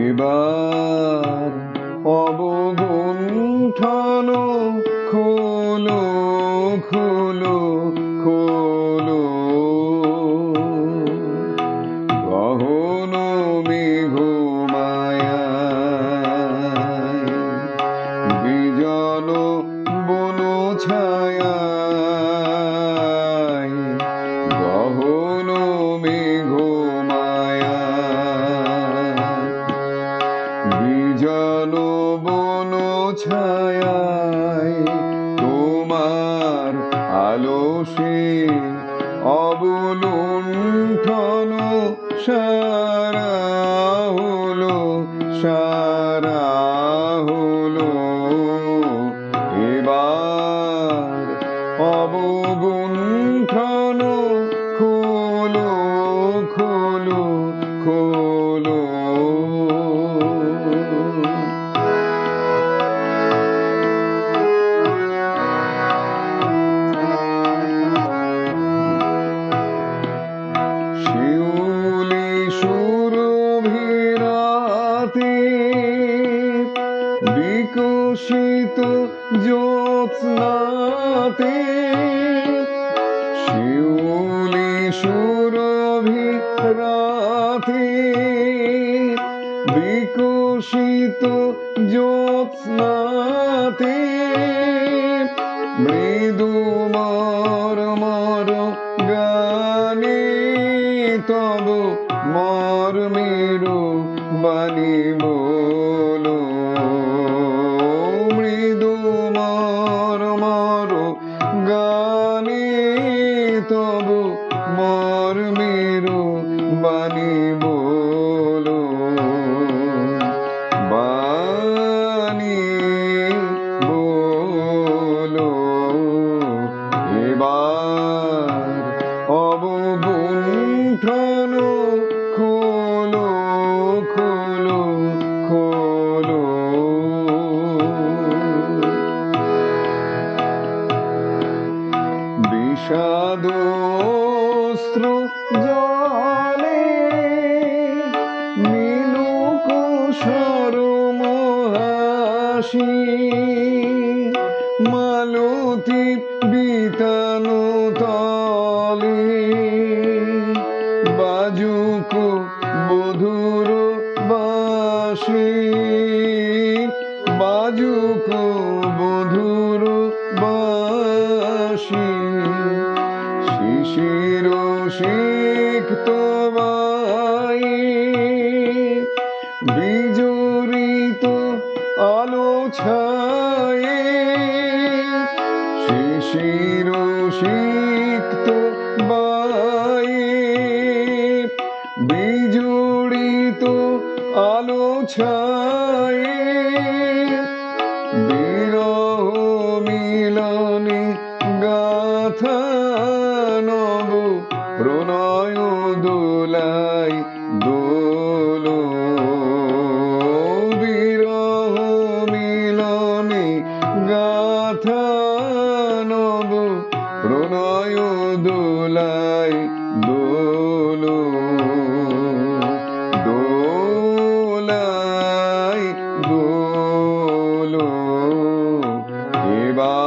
এবার অবগুণ্ঠন খোলো খোলো জল বন ছায় তোমার আলো সে অবলুণ্ঠন সারা হলো সারা বিকশিত জ্যোৎস্নাতে শিউলি সুরভিরাতে বিকশিত জ্যোৎস্নাতে মৃদু মর মর গানে তব মর মেরু বাণী বলো। তব মর মেরু বাণী বলো। বাণী বলো। এবার অবগুণ্ঠন বিষাদস্ত্র জলে মিলুক সরমহাসি মালতী বিতানো তলে বাজুক বধুর বাসি বাজুক শিশির সিক্ত বাই বিজড়িত আলো ছায়ে শিশির সিক্ত বাই বিজড়িত আলো ছায়ে প্রণয় দোলাই দোলো বিরহ মিলনে গাথা নব। প্রণয় দোলাই দোলো দোলাই দোলো। এবার